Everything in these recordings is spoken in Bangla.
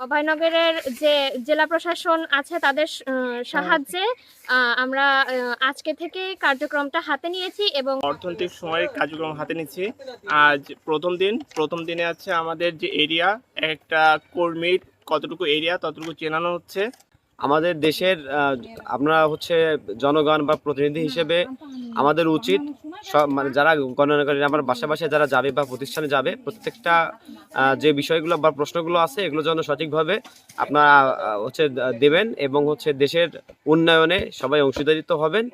অভয়নগরের যে জেলা প্রশাসন আছে তাদের সাহায্যে আমরা আজকে থেকে কার্যক্রমটা হাতে নিয়েছি এবং অর্থনৈতিক সময়ের কার্যক্রম হাতে নিয়েছি আজ প্রথম দিন প্রথম দিনে আছে আমাদের যে এরিয়া একটা কর্মীর কতটুকু এরিয়া ততটুকু চেনানো হচ্ছে। আমাদের দেশের আমরা হচ্ছে জনগণ বা প্রতিনিধি হিসেবে আমাদের উচিত সব মানে যারা গণনা করেন আমার বাসা বাসায় যারা যাবে বা প্রতিষ্ঠানে যাবে, প্রত্যেকটা যে বিষয়গুলো বা প্রশ্নগুলো আছে, এগুলো যেন সঠিকভাবে আপনারা হচ্ছে দেবেন এবং হচ্ছে দেশের উন্নয়নে সবাই অংশীদারিত্ব হবেন।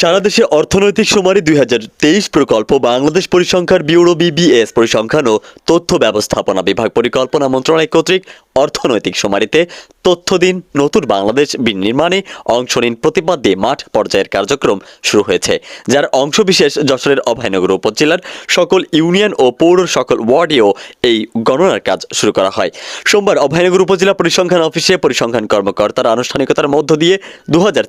সারা দেশে অর্থনৈতিক সুমারি দুই তেইশ প্রকল্প, বাংলাদেশ পরিসংখ্যান ব্যুরো বিবিএস পরিসংখ্যান ও তথ্য ব্যবস্থাপনা বিভাগ পরিকল্পনা মন্ত্রণালয় কর্তৃক অর্থনৈতিক সুমারিতে তথ্য দিন, নতুন বাংলাদেশ বিনির্মাণে অংশ নিন প্রতিবাদ দিয়ে মাঠ পর্যায়ের কার্যক্রম শুরু হয়েছে, যার অংশবিশেষ যশোরের অভয়নগর উপজেলার সকল ইউনিয়ন ও পৌর সকল ওয়ার্ডেও এই গণনার কাজ শুরু করা হয়। সোমবার অভয়নগর উপজেলা পরিসংখ্যান অফিসে পরিসংখ্যান কর্মকর্তার আনুষ্ঠানিকতার মধ্য দিয়ে দু হাজার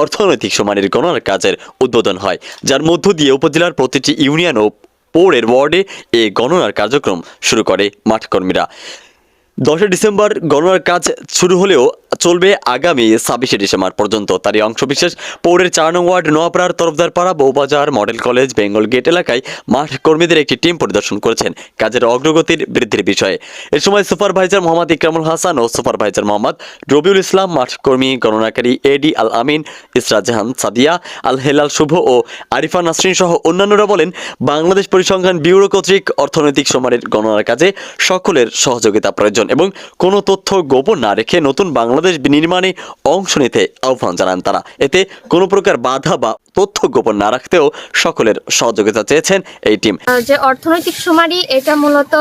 অর্থনৈতিক সমানের গণনার কাজের উদ্বোধন হয়, যার মধ্য দিয়ে উপজেলার প্রতিটি ইউনিয়ন ও পৌরের ওয়ার্ডে এই গণনার কার্যক্রম শুরু করে মাঠকর্মীরা। দশই ডিসেম্বর গণনার কাজ শুরু হলেও চলবে আগামী ছাব্বিশে ডিসেম্বর পর্যন্ত। তারই অংশবিশেষ, পৌরের চার নং ward নোয়াপাড়ার Tarafdarpara Bowbazar model college, Bengal gate এলাকায় মাঠ কর্মীদের একটি টিম পরিদর্শন করেছেন কাজের অগ্রগতির বৃদ্ধির বিষয়ে। এ সময় সুপারভাইজার মোহাম্মদ ইকরামুল হাসান ও সুপারভাইজার মোহাম্মদ রবিউল ইসলাম, মাঠ কর্মী, গণনাকারী এডি আল আমিন ইসরা জাহান, সাদিয়া আল হেলাল শুভ ও আরিফা নাসরিন সহ অন্যান্যরা বলেন, বাংলাদেশ পরিসংখ্যান ব্যুরো কর্তৃক অর্থনৈতিক সমারের গণনার কাজে সকলের সহযোগিতা প্রয়োজন। এবং কোনো তথ্য গোপন না রেখে নতুন বাংলাদেশ নির্মাণে অংশ নিতে আহ্বান জানান তারা। এতে কোনো প্রকার বাধা বা তথ্য গোপন না রাখতেও সকলের সহযোগিতা চেয়েছেন এই টিম। যে অর্থনৈতিক সুমারি এটা মূলত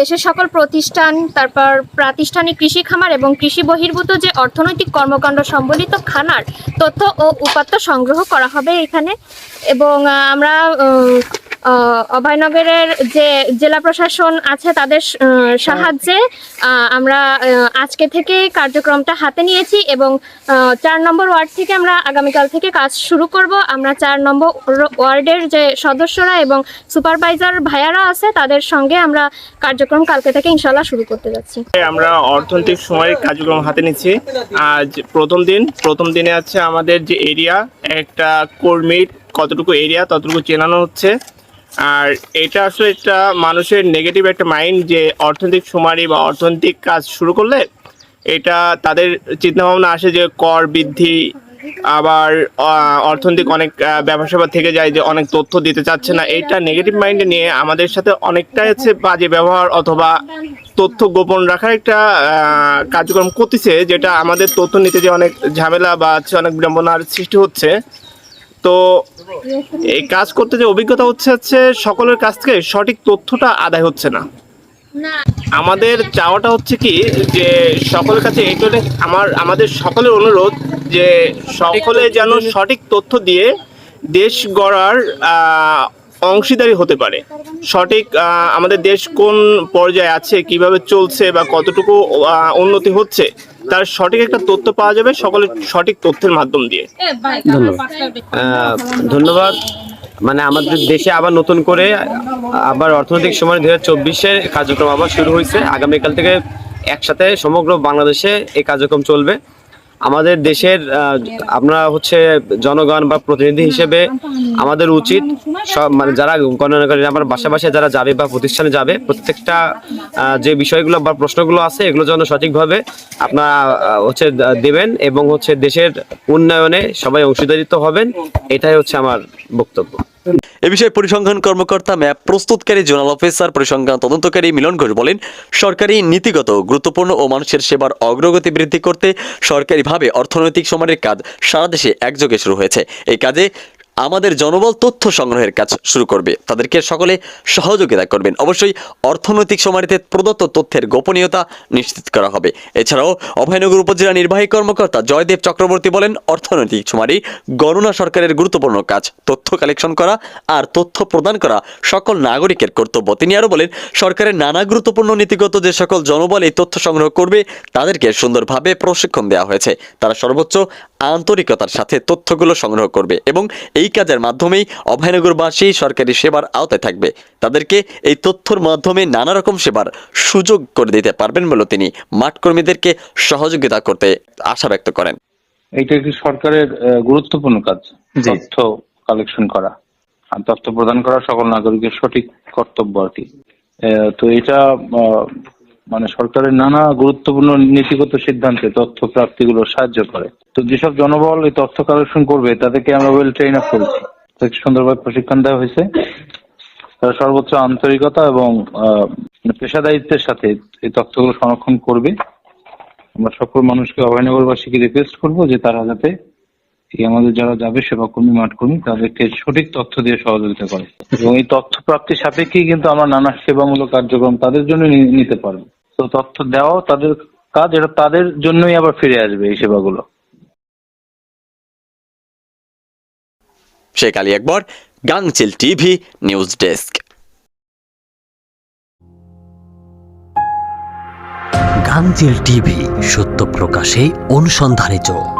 দেশের সকল প্রতিষ্ঠান, তারপর প্রাতিষ্ঠানিক কৃষি খামার এবং কৃষি বহির্ভূত যে অর্থনৈতিক কর্মকাণ্ড সম্বলিত খানার তথ্য ও উপাত্ত সংগ্রহ করা হবে এখানে। এবং আমরা অভয়নগরের যে জেলা প্রশাসন আছে তাদের সাহায্যে আমরা আজকে থেকে কার্যক্রমটা হাতে নিয়েছি এবং চার নম্বর ওয়ার্ড থেকে আমরা আগামীকাল থেকে কাজ শুরু করব। আমরা চার নম্বর ওয়ার্ডের যে সদস্যরা এবং সুপারভাইজার ভাইয়ারা আছে, তাদের সঙ্গে আমরা কার্যক্রম কালকে থেকে ইনশাল্লাহ শুরু করতে যাচ্ছি। আমরা অর্থনৈতিক সময়ের কার্যক্রম হাতে নিচ্ছি। আজ প্রথম দিন। প্রথম দিনে আছে আমাদের যে এরিয়া, একটা কর্মীর কতটুকু এরিয়া ততটুকু চেনানো হচ্ছে। আর এটা আসলে একটা মানুষের নেগেটিভ একটা মাইন্ড যে অর্থনৈতিক সুমারি বা অর্থনৈতিক কাজ শুরু করলে এটা তাদের চিন্তাভাবনা আসে যে কর বৃদ্ধি, আবার অর্থনৈতিক অনেক ব্যবসা থেকে যায় যে অনেক তথ্য দিতে চাচ্ছে না। এইটা নেগেটিভ মাইন্ডে নিয়ে আমাদের সাথে অনেকটাই হচ্ছে বাজে ব্যবহার অথবা তথ্য গোপন রাখার একটা কার্যক্রম করতেছে, যেটা আমাদের তথ্য নিতে যে অনেক ঝামেলা বা হচ্ছে অনেক বিড়ম্বনার সৃষ্টি হচ্ছে। তো এই কাজ করতে যে অভিজ্ঞতা হচ্ছে হচ্ছে সকলের কাছ থেকে সঠিক তথ্যটা আদায় হচ্ছে না। আমাদের চাওয়াটা হচ্ছে কি যে সকলের কাছে এইটা আমার আমাদের সকলের অনুরোধ যে সকলে যেন সঠিক তথ্য দিয়ে দেশ গড়ার অংশীদারি হতে পারে। সঠিক আমাদের দেশ কোন পর্যায়ে আছে কীভাবে চলছে বা কতটুকু উন্নতি হচ্ছে তার সঠিক একটা তথ্য পাওয়া যাবে সকলের সঠিক তথ্যের মাধ্যম দিয়ে। ধন্যবাদ। আহ, ধন্যবাদ। মানে আমাদের দেশে আবার নতুন করে আবার অর্থনৈতিক সময় দু হাজার কার্যক্রম আবার শুরু হয়েছে। আগামীকাল থেকে একসাথে সমগ্র বাংলাদেশে এই কার্যক্রম চলবে। আমাদের দেশের আমরা হচ্ছে জনগণ বা প্রতিনিধি হিসেবে আমাদের উচিত সব মানে যারা গণনা করেন আমার বাসা বাসায় যারা যাবে বা প্রতিষ্ঠানে যাবে প্রত্যেকটা যে বিষয়গুলো বা প্রশ্নগুলো আছে এগুলো যেন সঠিকভাবে আপনারা হচ্ছে দেবেন এবং হচ্ছে দেশের উন্নয়নে সবাই অংশীদারিত্ব হবেন এটাই হচ্ছে আমার বক্তব্য। এ বিষয়ে পরিসংখ্যান কর্মকর্তা ম্যাপ প্রস্তুতকারী জোনাল অফিসার পরিসংখ্যান তদন্তকারী মিলন ঘোষ বলেন, সরকারি নীতিগত, গুরুত্বপূর্ণ ও মানুষের সেবার অগ্রগতি বৃদ্ধি করতে সরকারিভাবে অর্থনৈতিক সমানের কাজ সারা দেশে একযোগে শুরু হয়েছে। এই কাজে আমাদের জনবল তথ্য সংগ্রহের কাজ শুরু করবে। তাদেরকে সকলে সহযোগিতা করবেন। অবশ্যই অর্থনৈতিক সমারিতে প্রদত্ত তথ্যের গোপনীয়তা নিশ্চিত করা হবে। এছাড়াও অভয়নগর উপজেলা নির্বাহী কর্মকর্তা জয়দেব চক্রবর্তী বলেন, অর্থনৈতিক সুমারি গণনা সরকারের গুরুত্বপূর্ণ কাজ। তথ্য কালেকশন করা আর তথ্য প্রদান করা সকল নাগরিকের কর্তব্য। তিনি আরও বলেন, সরকারের নানা গুরুত্বপূর্ণ নীতিগত যে সকল জনবল এই তথ্য সংগ্রহ করবে, তাদেরকে সুন্দরভাবে প্রশিক্ষণ দেওয়া হয়েছে। তারা সর্বোচ্চ আন্তরিকতার সাথে তথ্যগুলো সংগ্রহ করবে এবং এই কাজের মাধ্যমেই অভয়নগরবাসী সরকারি সেবার আওতায় থাকবে। তাদেরকে এই তথ্যর মাধ্যমে নানা রকম সেবার সুযোগ করে দিতে পারবেন বলে তিনি মাঠকর্মীদেরকে সহযোগিতা করতে আশা ব্যক্ত করেন। এটা একটি সরকারের গুরুত্বপূর্ণ কাজ? তথ্য কালেকশন করা। আর তথ্য প্রদান করা সকল নাগরিকের সঠিক কর্তব্য আর কি। তো এটা মানে সরকারের নানা গুরুত্বপূর্ণ নীতিগত সিদ্ধান্তে তথ্য প্রাপ্তিগুলো সাহায্য করে। তো যেসব জনবল এই তথ্য কালেকশন করবে, তাদেরকে আমরা ওয়েল ট্রেন আপ করেছি। সুন্দরভাবে প্রশিক্ষণ দেওয়া হয়েছে? তারা সর্বোচ্চ আন্তরিকতা এবং পেশাদারিত্বের সাথে এই তথ্যগুলো সংরক্ষণ করবে। আমরা সকল মানুষকে অভয়নগরবাসীকে রিকোয়েস্ট করব যে তারা যাতে আমাদের যারা যাবে সেবা কর্মী মাঠ কর্মী তাদেরকে সঠিক তথ্য দিয়ে সহযোগিতা করে। এবং এই তথ্য প্রাপ্তির সাপেক্ষেই কিন্তু আমরা নানা সেবামূলক কার্যক্রম তাদের জন্য নিতে পারব। তো তথ্য দেওয়া তাদের কাজ এটা তাদের জন্যই আবার ফিরে আসবে এই সেবাগুলো। শেখ আলী একবার Gangchil TV news desk. Gangchil TV সত্য প্রকাশে অনুসন্ধানী চোখ।